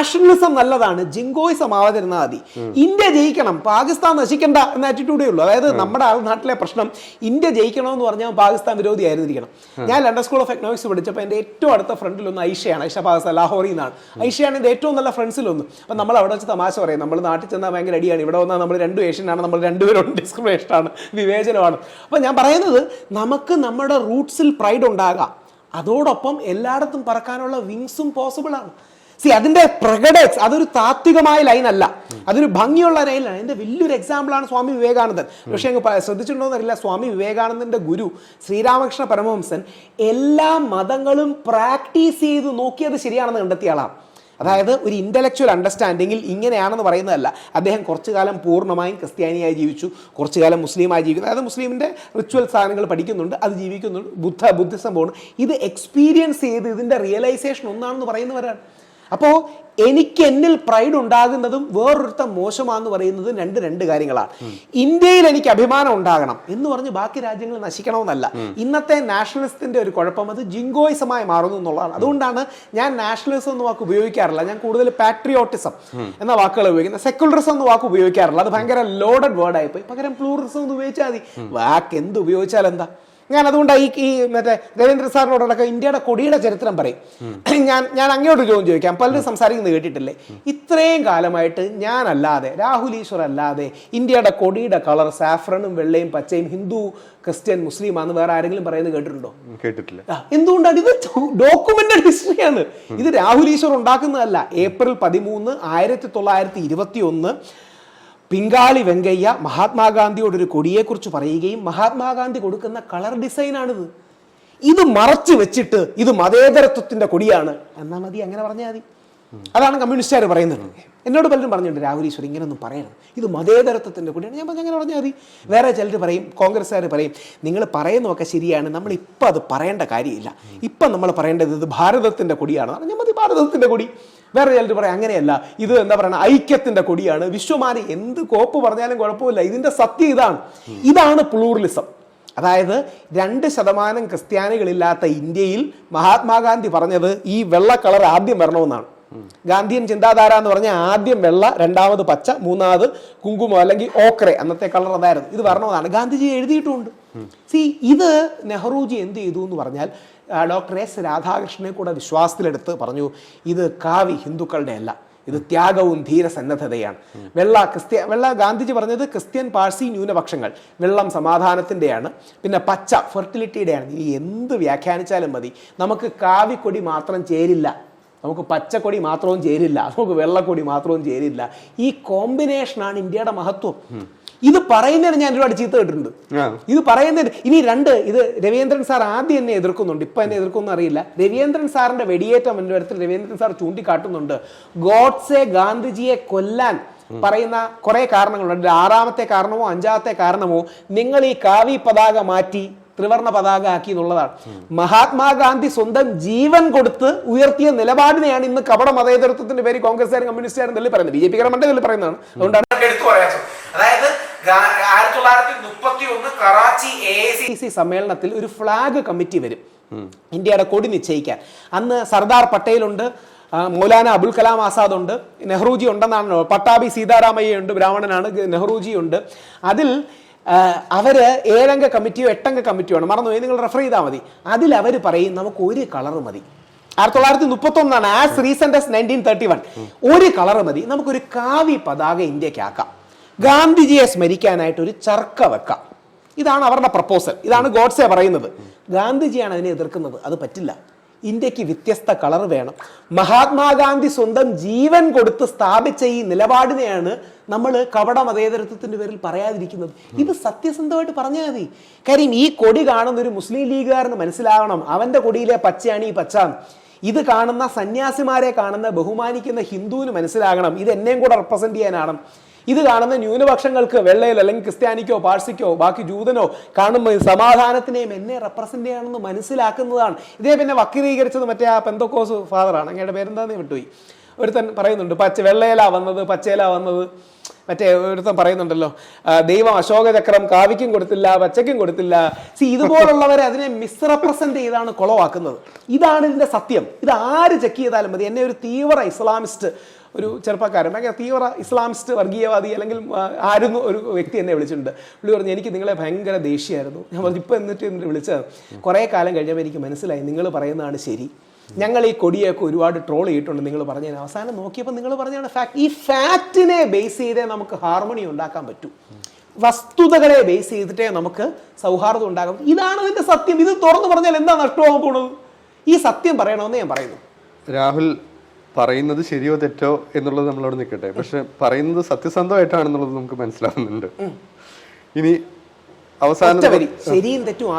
Nationalism നല്ലതാണ്. ജിങ്കോയിസം ആവാതിരുന്നാൽ മതി. India ജയിക്കണം. പാകിസ്ഥാൻ നശിക്കണ്ട എന്ന ആറ്റിറ്റ്യൂഡേ ഉള്ളൂ. അതായത് നമ്മുടെ ആൾ നാട്ടിലെ പ്രശ്നം ഇന്ത്യ ജയിക്കണമെന്ന് പറഞ്ഞാൽ പാകിസ്ഥാൻ വിരോധി ആയിരുന്നിരിക്കണം. ഞാൻ ലണ്ടൻ സ്കൂൾ ഓഫ് എക്കണോമിക്സ് പഠിച്ചപ്പോൾ എന്റെ ഏറ്റവും അടുത്ത ഫ്രണ്ടിലൊന്ന് ഐഷയാണ്. ഐഷ പാകിസ്ഥാൻ ലാഹോറിൽ നിന്നാണ്. ഐഷയാണ് എന്റെ ഏറ്റവും നല്ല ഫ്രണ്ട്സിലൊന്ന് അപ്പം നമ്മൾ അവിടെ വെച്ച് തമാശ പറയും. നമ്മൾ നാട്ടിൽ ചെന്നാൽ ഭയങ്കര അടിയാണ്. ഇവിടെ വന്നാൽ നമ്മൾ രണ്ടും ഏഷ്യനാണ് നമ്മൾ രണ്ടുപേരും ഡിസ്ക്രിമിനേഷനാണ് വിവേചനമാണ്. അപ്പം ഞാൻ പറയുന്നത് നമുക്ക് നമ്മുടെ റൂട്ട്സിൽ പ്രൈഡ് ഉണ്ടാകാം. അതോടൊപ്പം എല്ലായിടത്തും പറക്കാനുള്ള വിങ്സും പോസിബിൾ ആണ്. സി അതിന്റെ പ്രകടക്സ് അതൊരു താത്വികമായ ലൈൻ അല്ല. അതൊരു ഭംഗിയുള്ള ലൈനാണ് എന്റെ വലിയൊരു എക്സാമ്പിൾ ആണ് സ്വാമി വിവേകാനന്ദൻ. പക്ഷേ അങ്ങ് ശ്രദ്ധിച്ചിട്ടുണ്ടോന്നറിയില്ല സ്വാമി വിവേകാനന്ദന്റെ ഗുരു ശ്രീരാമകൃഷ്ണ പരമഹംസൻ എല്ലാ മതങ്ങളും പ്രാക്ടീസ് ചെയ്ത് നോക്കിയത് ശരിയാണെന്ന് കണ്ടെത്തിയ ആളാണ്. അതായത് ഒരു ഇന്റലക്ച്വൽ അണ്ടർസ്റ്റാൻഡിങ്ങിൽ ഇങ്ങനെയാണെന്ന് പറയുന്നതല്ല. അദ്ദേഹം കുറച്ചു കാലം പൂർണമായും ക്രിസ്ത്യാനിയായി ജീവിച്ചു. കുറച്ചു കാലം മുസ്ലിമായി ജീവിക്കുന്നു അതായത് മുസ്ലിമിന്റെ റിച്വൽ സാധനങ്ങൾ പഠിക്കുന്നുണ്ട്. അത് ജീവിക്കുന്നുണ്ട്. ബുദ്ധ ബുദ്ധിസം പോകുന്നു ഇത് എക്സ്പീരിയൻസ് ചെയ്ത് ഇതിന്റെ റിയലൈസേഷൻ ഒന്നാണെന്ന് പറയുന്നവരാണ്. അപ്പോൾ എനിക്ക് എന്നിൽ പ്രൈഡ് ഉണ്ടാകുന്നതും വേറൊരുത്തം മോശമാണെന്ന് പറയുന്നതും രണ്ട് രണ്ട് കാര്യങ്ങളാണ്. ഇന്ത്യയിൽ എനിക്ക് അഭിമാനം ഉണ്ടാകണം എന്ന് പറഞ്ഞ് ബാക്കി രാജ്യങ്ങൾ നശിക്കണമെന്നല്ല. ഇന്നത്തെ നാഷണലിസത്തിന്റെ ഒരു കുഴപ്പം അത് ജിങ്കോയിസമായി മാറുന്നു എന്നുള്ളതാണ്. അതുകൊണ്ടാണ് ഞാൻ നാഷണലിസം എന്ന വാക്ക് ഉപയോഗിക്കാറില്ല. ഞാൻ കൂടുതൽ പാട്രിയോട്ടിസം എന്ന വാക്കുകൾ ഉപയോഗിക്കുന്നത്. സെക്കുലറിസം എന്ന വാക്ക് ഉപയോഗിക്കാറില്ല. അത് ഭയങ്കര ലോഡഡ് വേർഡായി പോയി പകരം പ്ലൂറിസം എന്ന് ഉപയോഗിച്ചാൽ മതി. വാക്ക് എന്ത് ഉപയോഗിച്ചാൽ എന്താ? ഞാൻ അതുകൊണ്ട് ഈ ഈ മറ്റേ രവീന്ദ്ര സാറിനോടൊക്കെ ഇന്ത്യയുടെ കൊടിയുടെ ചരിത്രം പറയും. ഞാൻ ഞാൻ അങ്ങോട്ട് ചോദ്യം ചോദിക്കാം. പലരും സംസാരിക്കുന്നത് കേട്ടിട്ടില്ലേ? ഇത്രയും കാലമായിട്ട് ഞാനല്ലാതെ രാഹുൽ ഈശ്വർ അല്ലാതെ ഇന്ത്യയുടെ കൊടിയുടെ കളർ സാഫ്രണും വെള്ളയും പച്ചയും ഹിന്ദു ക്രിസ്ത്യൻ മുസ്ലിം ആണെന്ന് വേറെ ആരെങ്കിലും പറയുന്നത് കേട്ടിട്ടുണ്ടോ? കേട്ടിട്ടില്ല. എന്തുകൊണ്ടാണ്? ഇത് ഡോക്യുമെന്റഡ് ഹിസ്റ്ററിയാണ് ഇത് രാഹുൽ ഈശ്വർ ഉണ്ടാക്കുന്നതല്ല. ഏപ്രിൽ പതിമൂന്ന് ആയിരത്തി തൊള്ളായിരത്തി ഇരുപത്തി ഒന്ന് പിങ്കാളി വെങ്കയ്യ മഹാത്മാഗാന്ധിയോട് ഒരു കൊടിയെക്കുറിച്ച് പറയുകയും മഹാത്മാഗാന്ധി കൊടുക്കുന്ന കളർ ഡിസൈനാണിത്. ഇത് മറച്ചു വെച്ചിട്ട് ഇത് മതേതരത്വത്തിന്റെ കൊടിയാണ്. എന്നാ മതി അങ്ങനെ പറഞ്ഞാൽ മതി. അതാണ് കമ്മ്യൂണിസ്റ്റുകാർ പറയുന്നത്. എന്നോട് പലരും പറഞ്ഞിട്ടുണ്ട് രാഹുൽ ഇങ്ങനൊന്നും പറയണം. ഇത് മതേതരത്വത്തിന്റെ കൊടിയാണ്. ഞാൻ അങ്ങനെ പറഞ്ഞാൽ മതി. വേറെ ചിലർ പറയും കോൺഗ്രസ്സുകാർ പറയും നിങ്ങൾ പറയുന്നതൊക്കെ ശരിയാണ്. നമ്മൾ ഇപ്പം അത് പറയേണ്ട കാര്യമില്ല. ഇപ്പം നമ്മൾ പറയേണ്ടത് ഇത് ഭാരതത്തിന്റെ കൊടിയാണ്. ഞാൻ മതി ഭാരതത്തിന്റെ കൊടി. വേറെ ചിലർ പറയാം അങ്ങനെയല്ല. ഇത് എന്താ പറയുക ഐക്യത്തിന്റെ കൊടിയാണ്. വിശ്വമാനി എന്ത് കോപ്പ് പറഞ്ഞാലും കുഴപ്പമില്ല. ഇതിന്റെ സത്യം ഇതാണ്. ഇതാണ് പ്ലൂറലിസം. അതായത് രണ്ട് ശതമാനം ക്രിസ്ത്യാനികളില്ലാത്ത ഇന്ത്യയിൽ മഹാത്മാഗാന്ധി പറഞ്ഞത് ഈ വെള്ള കളർ ആദ്യം വരണമെന്നാണ്. ഗാന്ധിയൻ ചിന്താധാര എന്ന് പറഞ്ഞാൽ ആദ്യം വെള്ള രണ്ടാമത് പച്ച മൂന്നാമത് കുങ്കുമം അല്ലെങ്കിൽ ഓക്രെ. അന്നത്തെ കളർ അതായിരുന്നു. ഇത് വരണമെന്നാണ് ഗാന്ധിജി എഴുതിയിട്ടുണ്ട്. സി ഇത് നെഹ്റുജി എന്ത് ചെയ്തു എന്ന് പറഞ്ഞാൽ ഡോക്ടർ എസ് രാധാകൃഷ്ണനെ കൂടെ വിശ്വാസത്തിലെടുത്ത് പറഞ്ഞു ഇത് കാവി ഹിന്ദുക്കളുടെ അല്ല. ഇത് ത്യാഗവും ധീരസന്നദ്ധതയാണ് വെള്ള ക്രിസ്ത്യ വെള്ള ഗാന്ധിജി പറഞ്ഞത് ക്രിസ്ത്യൻ പാഴ്സി ന്യൂനപക്ഷങ്ങൾ. വെള്ളം സമാധാനത്തിന്റെയാണ്. പിന്നെ പച്ച ഫെർട്ടിലിറ്റിയുടെയാണ് ഇനി എന്ത് വ്യാഖ്യാനിച്ചാലും മതി. നമുക്ക് കാവിക്കൊടി മാത്രം ചേരില്ല. നമുക്ക് പച്ചക്കൊടി മാത്രവും ചേരില്ല. നമുക്ക് വെള്ളക്കൊടി മാത്രവും ചേരില്ല. ഈ കോമ്പിനേഷനാണ് ഇന്ത്യയുടെ മഹത്വം. ഇത് പറയുന്നതിന് ഞാൻ ഒരുപാട് ചീത്ത കേട്ടിട്ടുണ്ട്. ഇത് പറയുന്നതിന് ഇനി രണ്ട് ഇത് രവീന്ദ്രൻ സാർ ആദ്യം എന്നെ എതിർക്കുന്നുണ്ട് ഇപ്പൊ എന്നെ എതിർക്കുന്നു അറിയില്ല. രവീന്ദ്രൻ സാറിന്റെ വെടിയേറ്റം എന്റെ അടുത്ത് രവീന്ദ്രൻ സാർ ചൂണ്ടിക്കാട്ടുന്നുണ്ട്. ഗോഡ്സെ ഗാന്ധിജിയെ കൊല്ലാൻ പറയുന്ന കുറെ കാരണങ്ങളുണ്ട്. ആറാമത്തെ കാരണമോ അഞ്ചാമത്തെ കാരണമോ നിങ്ങൾ ഈ കാവി പതാക മാറ്റി ത്രിവർണ പതാക ആക്കി എന്നുള്ളതാണ് മഹാത്മാഗാന്ധി സ്വന്തം ജീവൻ കൊടുത്ത് ഉയർത്തിയ നിലപാടിനെയാണ് ഇന്ന് കപട മതേതരത്വത്തിന്റെ പേര് കോൺഗ്രസ്സുകാരും കമ്മ്യൂണിസ്റ്റുകാരും തള്ളി പറയുന്നത്. ബി ജെ പിക്കാരൻ മണ്ഡലം തള്ളി പറയുന്നതാണ്. അതുകൊണ്ടാണ് അതായത് ആയിരത്തി തൊള്ളായിരത്തി മുപ്പത്തി ഒന്ന് കറാച്ചി എ സി സി സമ്മേളനത്തിൽ ഒരു ഫ്ലാഗ് കമ്മിറ്റി വരും. ഇന്ത്യയുടെ കൊടി നിശ്ചയിക്കാൻ. അന്ന് സർദാർ പട്ടേലുണ്ട് മൗലാന അബുൽ കലാം ആസാദ് ഉണ്ട് നെഹ്റുജി ഉണ്ടെന്നാണ്. പട്ടാബി സീതാരാമയ്യ ഉണ്ട് ബ്രാഹ്മണനാണ് നെഹ്റുജി ഉണ്ട്. അതിൽ അവർ ഏഴംഗ കമ്മിറ്റിയോ എട്ടംഗ കമ്മിറ്റിയോ ആണ്. മറന്നുപോയി. നിങ്ങൾ റെഫർ ചെയ്താൽ മതി. അതിൽ അവർ പറയും നമുക്ക് ഒരു കളർ മതി. ആയിരത്തി തൊള്ളായിരത്തി മുപ്പത്തി ഒന്നാണ് as recent as nineteen thirty one ഒരു കളർ മതി. നമുക്കൊരു കാവി പതാക ഇന്ത്യക്കാക്കാം ഗാന്ധിജിയെ സ്മരിക്കാനായിട്ട് ഒരു ചർക്ക വെക്കാം. ഇതാണ് അവരുടെ പ്രപ്പോസൽ ഇതാണ് ഗോഡ്സെ പറയുന്നത്. ഗാന്ധിജിയാണ് അതിനെ എതിർക്കുന്നത്. അത് പറ്റില്ല. ഇന്ത്യയ്ക്ക് വ്യത്യസ്ത കളർ വേണം. മഹാത്മാഗാന്ധി സ്വന്തം ജീവൻ കൊടുത്ത് സ്ഥാപിച്ച ഈ നിലപാടിനെയാണ് നമ്മൾ കപട മതേതരത്വത്തിന്റെ പേരിൽ പറയാതിരിക്കുന്നത്. ഇത് സത്യസന്ധമായിട്ട് പറഞ്ഞാൽ മതി. കാര്യം ഈ കൊടി കാണുന്ന ഒരു മുസ്ലിം ലീഗുകാരന് മനസ്സിലാവണം. അവന്റെ കൊടിയിലെ പച്ചയാണ് ഈ പച്ച. ഇത് കാണുന്ന സന്യാസിമാരെ കാണുന്ന ബഹുമാനിക്കുന്ന ഹിന്ദുവിന് മനസ്സിലാകണം. ഇത് എന്നെയും കൂടെ റെപ്രസെന്റ് ചെയ്യാനാണ്. ഇത് കാണുന്ന ന്യൂനപക്ഷങ്ങൾക്ക് വെള്ളയിൽ അല്ലെങ്കിൽ ക്രിസ്ത്യാനിക്കോ പാഴ്സിക്കോ ബാക്കി ജൂതനോ കാണുമ്പോൾ സമാധാനത്തിനെയും എന്നെ റെപ്രസെന്റ് ചെയ്യണമെന്ന് മനസ്സിലാക്കുന്നതാണ്. ഇതേ പിന്നെ വക്രീകരിച്ചത് മറ്റേ ആ പെന്തോക്കോസ് ഫാദറാണ് അങ്ങയുടെ പേരെന്താന്ന് വിട്ടുപോയി. ഒരുത്തൻ പറയുന്നുണ്ട് പച്ച വെള്ളയിലാ വന്നത് പച്ചയിലാ വന്നത്. മറ്റേ ഒരുത്തം പറയുന്നുണ്ടല്ലോ ദൈവം ദൈവം അശോകചക്രം കാവിക്കും കൊടുത്തില്ല പച്ചയ്ക്കും കൊടുത്തില്ല. സി ഇതുപോലുള്ളവരെ അതിനെ മിസ്റെപ്രസെന്റ് ചെയ്താണ് കുളവാക്കുന്നത്. ഇതാണ് ഇതിന്റെ സത്യം. ഇത് ആര് ചെക്ക് ചെയ്താലും മതി. എന്നെ ഒരു തീവ്ര ഇസ്ലാമിസ്റ്റ് ഒരു ചെറുപ്പക്കാരൻ ഭയങ്കര തീവ്ര ഇസ്ലാമിസ്റ്റ് വർഗീയവാദി അല്ലെങ്കിൽ ആരും ഒരു വ്യക്തി എന്നെ വിളിച്ചിട്ടുണ്ട്. പുള്ളി പറഞ്ഞു എനിക്ക് നിങ്ങളെ ഭയങ്കര ദേഷ്യമായിരുന്നു. ഞാൻ പറഞ്ഞു ഇപ്പം എന്നിട്ട് എന്നിട്ട് വിളിച്ചത്? കുറേ കാലം കഴിഞ്ഞപ്പോൾ എനിക്ക് മനസ്സിലായി നിങ്ങൾ പറയുന്നതാണ് ശരി. ഞങ്ങൾ ഈ കൊടിയൊക്കെ ഒരുപാട് ട്രോൾ ചെയ്തിട്ടുണ്ട് നിങ്ങൾ പറഞ്ഞതിന്. അവസാനം നോക്കിയപ്പോൾ നിങ്ങൾ പറഞ്ഞാണ് ഫാക്ട് ഈ ഫാക്റ്റിനെ ബേസ് ചെയ്തേ നമുക്ക് ഹാർമണി ഉണ്ടാക്കാൻ പറ്റൂ. വസ്തുതകളെ ബേസ് ചെയ്തിട്ടേ നമുക്ക് സൗഹാർദ്ദം ഉണ്ടാകും ഇതാണ് ഇതിന്റെ സത്യം. ഇത് തുറന്നു പറഞ്ഞാൽ എന്താ നഷ്ടമാകാൻ പോണത് ഈ സത്യം പറയണമെന്ന് ഞാൻ പറയുന്നു. രാഹുൽ പറയുന്നത് ശരിയോ തെറ്റോ എന്നുള്ളത് നമ്മളോട് നിൽക്കട്ടെ. പക്ഷെ പറയുന്നത് സത്യസന്ധമായിട്ടാണെന്നുള്ളത് നമുക്ക് മനസ്സിലാവുന്നുണ്ട്. ഇനി അവസാനം ശരിയും തെറ്റും